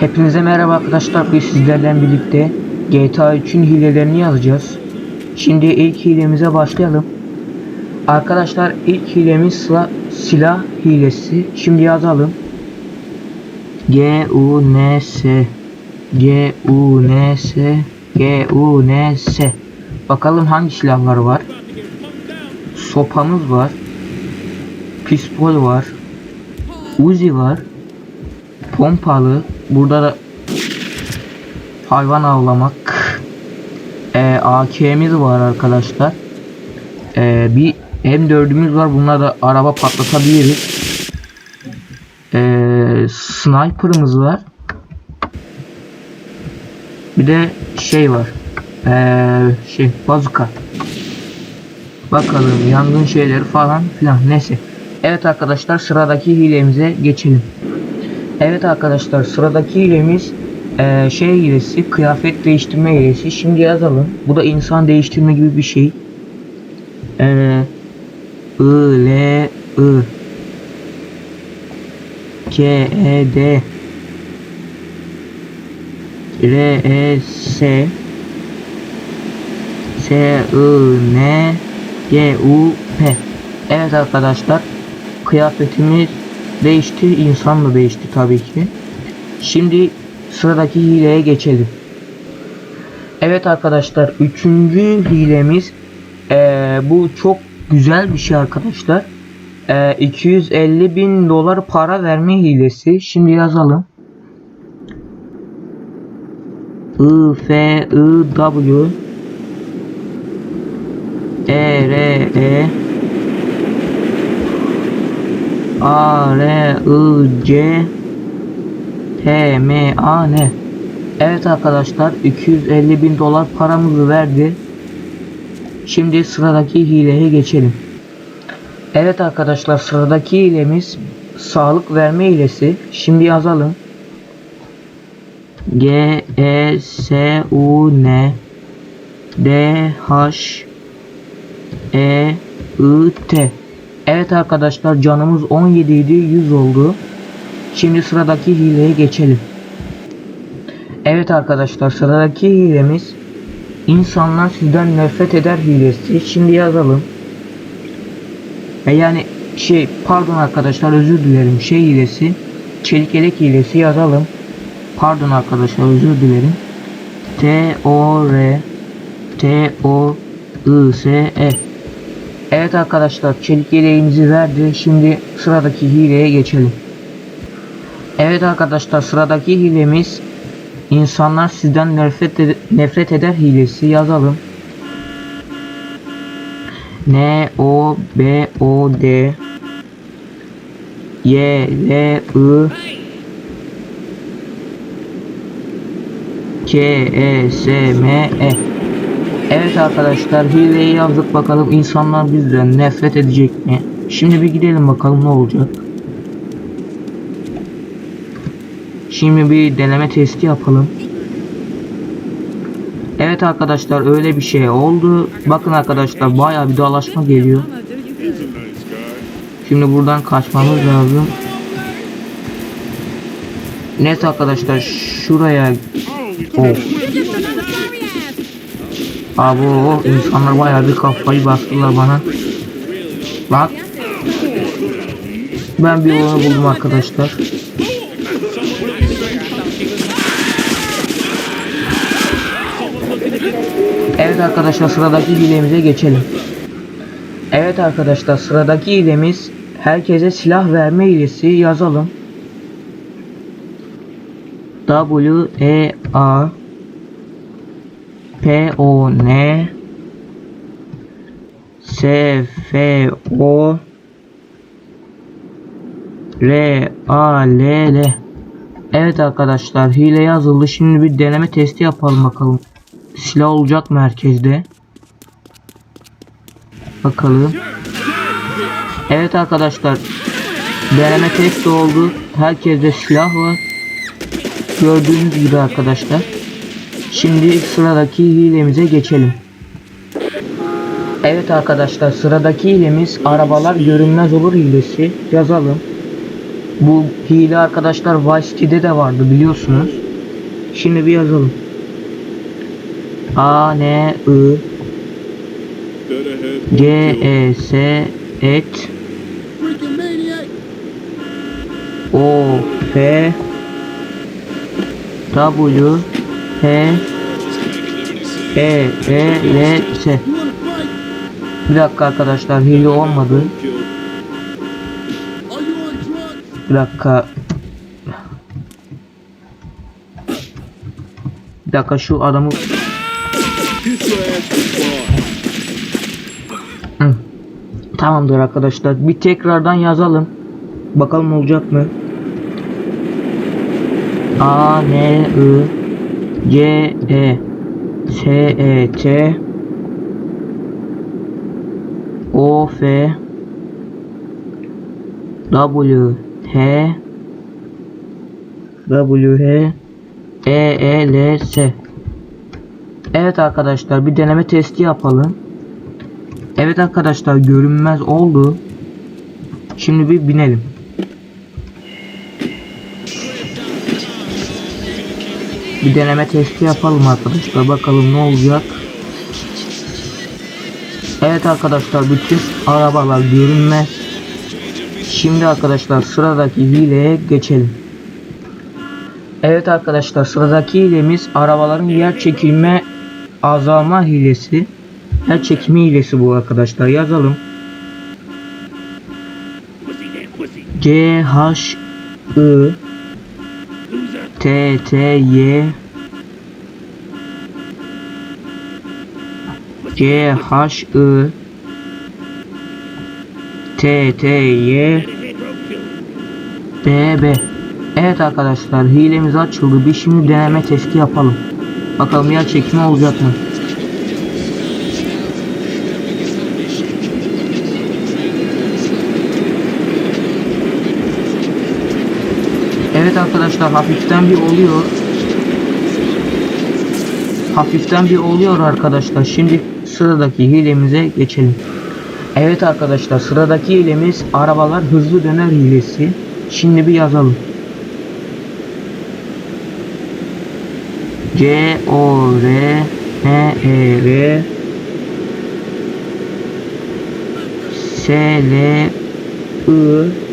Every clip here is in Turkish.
Hepinize merhaba arkadaşlar. Biz sizlerle birlikte GTA 3'ün hilelerini yazacağız. Şimdi ilk hilemize başlayalım. Arkadaşlar ilk hilemiz silah, silah hilesi. Şimdi yazalım. G U N S G U N S G U N S Bakalım hangi silahlar var? Sopamız var. Pistol var. Uzi var. Pompalı. Burada da hayvan avlamak. Ee, AK'miz var arkadaşlar. Ee, bir M4'ümüz var. Bununla da araba patlatabiliriz. Ee, sniper'ımız var. Bir de şey var. Ee, şey bazuka. Bakalım yangın şeyleri falan filan neyse. Evet arkadaşlar sıradaki hilemize geçelim. Evet arkadaşlar sıradaki hilemiz eee, şey hilesi kıyafet değiştirme hilesi. Şimdi yazalım. Bu da insan değiştirme gibi bir şey. Eee I L I K E D R E S S I N G U P Evet arkadaşlar kıyafetimiz değişti insan da değişti tabii ki. Şimdi sıradaki hileye geçelim. Evet arkadaşlar üçüncü hilemiz eee, bu çok güzel bir şey arkadaşlar. Eee, 250 bin dolar para verme hilesi. Şimdi yazalım. I F I W E R E A R I C T M A N Evet arkadaşlar 250 bin dolar paramızı verdi. Şimdi sıradaki hileye geçelim. Evet arkadaşlar sıradaki hilemiz sağlık verme hilesi. Şimdi yazalım. G E S U N D H E I T Evet arkadaşlar canımız 17 idi 100 oldu. Şimdi sıradaki hileye geçelim. Evet arkadaşlar sıradaki hilemiz insanlar sizden nefret eder hilesi. Şimdi yazalım. E yani şey pardon arkadaşlar özür dilerim şey hilesi. Çelik yelek hilesi yazalım. Pardon arkadaşlar özür dilerim. T O R T O I S E Evet arkadaşlar çelik yeleğimizi verdi. Şimdi sıradaki hileye geçelim. Evet arkadaşlar sıradaki hilemiz insanlar sizden nefret, ed- nefret eder hilesi yazalım. N O B O D Y L I K E S M E Evet arkadaşlar hileyi yazdık bakalım insanlar bizden nefret edecek mi? Şimdi bir gidelim bakalım ne olacak. Şimdi bir deneme testi yapalım. Evet arkadaşlar öyle bir şey oldu. Bakın arkadaşlar bayağı bir dalaşma geliyor. Şimdi buradan kaçmamız lazım. Net arkadaşlar şuraya Oh. Abi o insanlar bayağı bir kafayı bastılar bana. Bak. Ben bir yolunu buldum arkadaşlar. Evet arkadaşlar sıradaki hilemize geçelim. Evet arkadaşlar sıradaki hilemiz herkese silah verme hilesi yazalım. W E A P O N S F O R A L L Evet arkadaşlar hile yazıldı. Şimdi bir deneme testi yapalım bakalım. Silah olacak mı herkeste? Bakalım. Evet arkadaşlar. Deneme testi oldu. Herkeste silah var. Gördüğünüz gibi arkadaşlar. Şimdi sıradaki hilemize geçelim. Evet arkadaşlar sıradaki hilemiz arabalar görünmez olur hilesi. Yazalım. Bu hile arkadaşlar Vice City'de de vardı biliyorsunuz. Şimdi bir yazalım. A N I. G E S et. O F W H E E L S? Bir dakika arkadaşlar hile olmadı. Bir dakika. Bir dakika şu adamı. Tamamdır arkadaşlar. Bir tekrardan yazalım. Bakalım olacak mı? A N I C E S E T O F W H W H E E L S Evet arkadaşlar bir deneme testi yapalım. Evet arkadaşlar görünmez oldu. Şimdi bir binelim. Bir deneme testi yapalım arkadaşlar. Bakalım ne olacak. Evet arkadaşlar bütün arabalar görünmez. Şimdi arkadaşlar sıradaki hileye geçelim. Evet arkadaşlar sıradaki hilemiz arabaların yer çekilme azalma hilesi. Yer çekimi hilesi bu arkadaşlar yazalım. C H I T T Y C H I T T Y B B Evet arkadaşlar hilemiz açıldı. Bir şimdi deneme testi yapalım. Bakalım yer çekimi olacak mı? Evet arkadaşlar hafiften bir oluyor. Hafiften bir oluyor arkadaşlar. Şimdi sıradaki hilemize geçelim. Evet arkadaşlar sıradaki hilemiz arabalar hızlı döner hilesi. Şimdi bir yazalım. C O R N E R S L I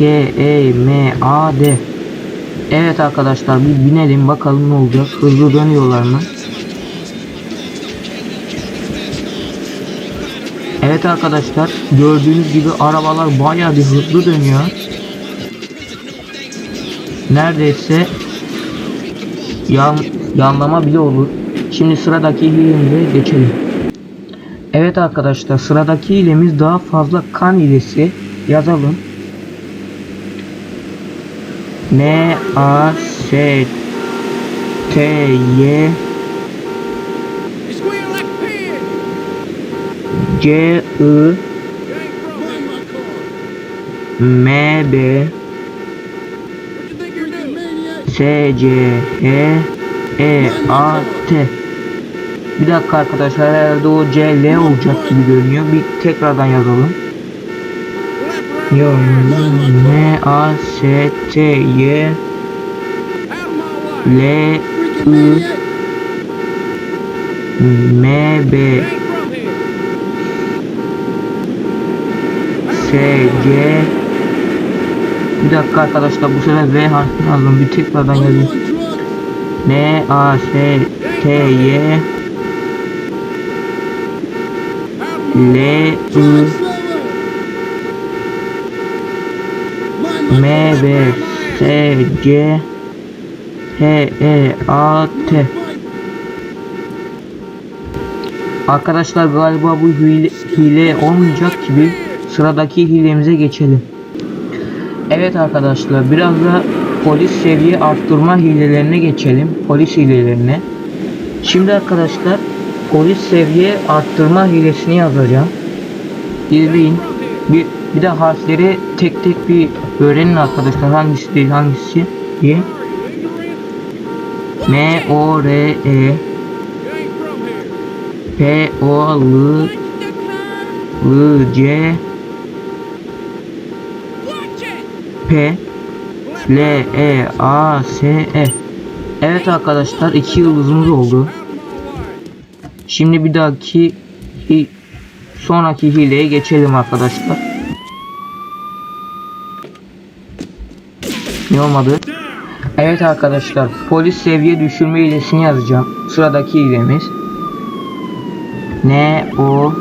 C E M A D Evet arkadaşlar bir binelim bakalım ne olacak. Hızlı dönüyorlar mı? Evet arkadaşlar gördüğünüz gibi arabalar bayağı bir hızlı dönüyor. Neredeyse yan, yanlama bile olur. Şimdi sıradaki hilemize geçelim. Evet arkadaşlar sıradaki hilemiz daha fazla kan hilesi yazalım. N A S T Y. C I. M B. S C H E A T Bir dakika arkadaşlar herhalde o C L olacak gibi görünüyor. Bir tekrardan yazalım. Yo. N A S T Y. L I. M B. S C Bir dakika arkadaşlar bu sefer V harfini yazdım. Bir tekrardan yazayım. N A S T Y. L I M B S C H E A T. Arkadaşlar galiba bu hile, hile olmayacak gibi sıradaki hilemize geçelim. Evet arkadaşlar biraz da polis seviye arttırma hilelerine geçelim. Polis hilelerine. Şimdi arkadaşlar polis seviye arttırma hilesini yazacağım. İzleyin. Bir, bir de harfleri tek tek bir öğrenin arkadaşlar hangisi değil hangisi diye. M O R E. P O L L C P L E A S E Evet arkadaşlar iki yıldızımız oldu. Şimdi bir dahaki sonraki hileye geçelim arkadaşlar. Ne olmadı? Evet arkadaşlar polis seviye düşürme hilesini yazacağım. Sıradaki hilemiz. N O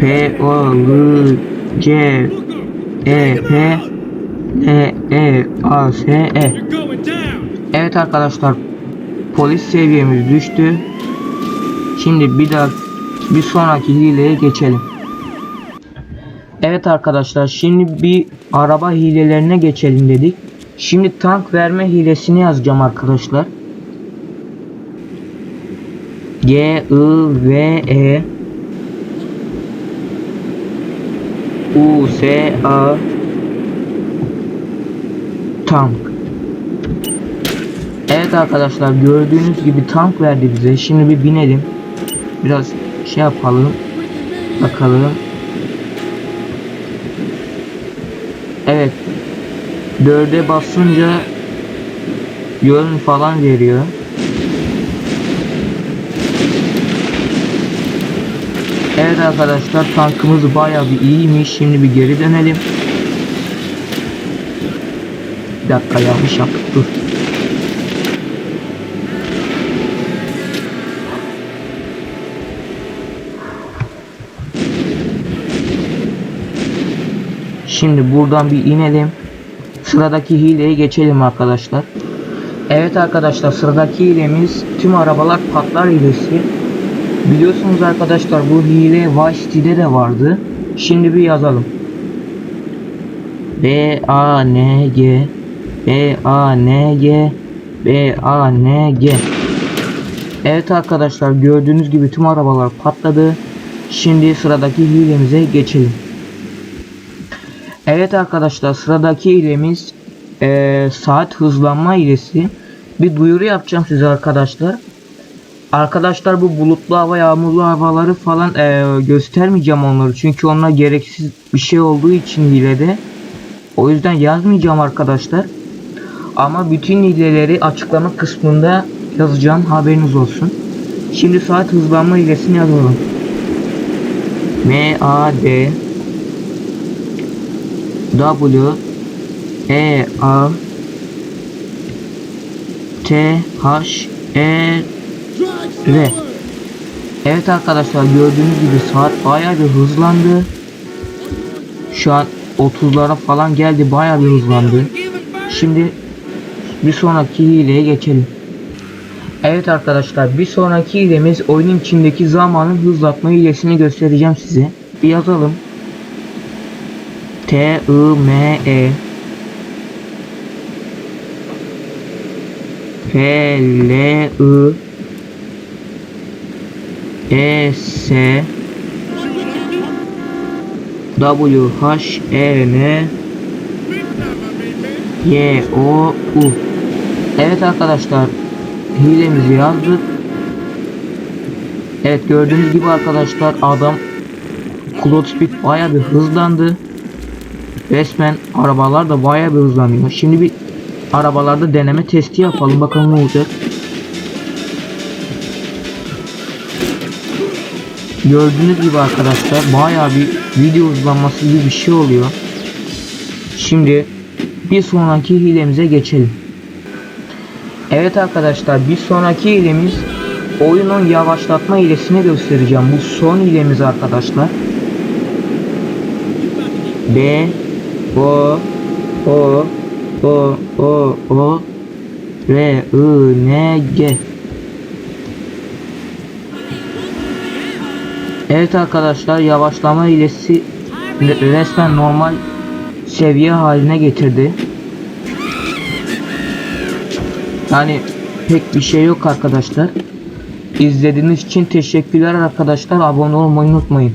P O L C E P L E A S E. Evet arkadaşlar polis seviyemiz düştü. Şimdi bir daha bir sonraki hileye geçelim. Evet arkadaşlar şimdi bir araba hilelerine geçelim dedik. Şimdi tank verme hilesini yazacağım arkadaşlar. G I V E U S A Tank Evet arkadaşlar gördüğünüz gibi tank verdi bize. Şimdi bir binelim. Biraz şey yapalım. Bakalım. 4'e basınca yön falan veriyor. Evet arkadaşlar tankımız bayağı bir iyiymiş. Şimdi bir geri dönelim. Bir dakika yanlış yaptık dur. Şimdi buradan bir inelim. Sıradaki hileye geçelim arkadaşlar. Evet arkadaşlar sıradaki hilemiz tüm arabalar patlar hilesi. Biliyorsunuz arkadaşlar bu hile Vice de vardı. Şimdi bir yazalım. B A N G B A N G B A N G Evet arkadaşlar gördüğünüz gibi tüm arabalar patladı. Şimdi sıradaki hilemize geçelim. Evet arkadaşlar sıradaki hilemiz eee, saat hızlanma hilesi. Bir duyuru yapacağım size arkadaşlar. Arkadaşlar bu bulutlu hava yağmurlu havaları falan eee, göstermeyeceğim onları. Çünkü onlar gereksiz bir şey olduğu için hilede. O yüzden yazmayacağım arkadaşlar. Ama bütün hileleri açıklama kısmında yazacağım haberiniz olsun. Şimdi saat hızlanma hilesini yazalım. M A D W E A T H E R. Evet arkadaşlar gördüğünüz gibi saat bayağı bir hızlandı. Şu an 30'lara falan geldi bayağı bir hızlandı. Şimdi bir sonraki hileye geçelim. Evet arkadaşlar bir sonraki hilemiz oyunun içindeki zamanın hızlatma hilesini göstereceğim size. Bir yazalım. T I M E P L I E S W H E N Y O U Evet arkadaşlar hilemizi yazdık. Evet gördüğünüz gibi arkadaşlar adam Cloud Speed baya bir hızlandı. Resmen arabalar da baya bir hızlanıyor. Şimdi bir arabalarda deneme testi yapalım bakalım ne olacak. Gördüğünüz gibi arkadaşlar baya bir video hızlanması gibi bir şey oluyor. Şimdi bir sonraki hilemize geçelim. Evet arkadaşlar bir sonraki hilemiz oyunun yavaşlatma hilesini göstereceğim. Bu son hilemiz arkadaşlar. B O O O O O R I N G Evet arkadaşlar yavaşlama hilesi re- resmen normal seviye haline getirdi. Yani pek bir şey yok arkadaşlar. İzlediğiniz için teşekkürler arkadaşlar. Abone olmayı unutmayın.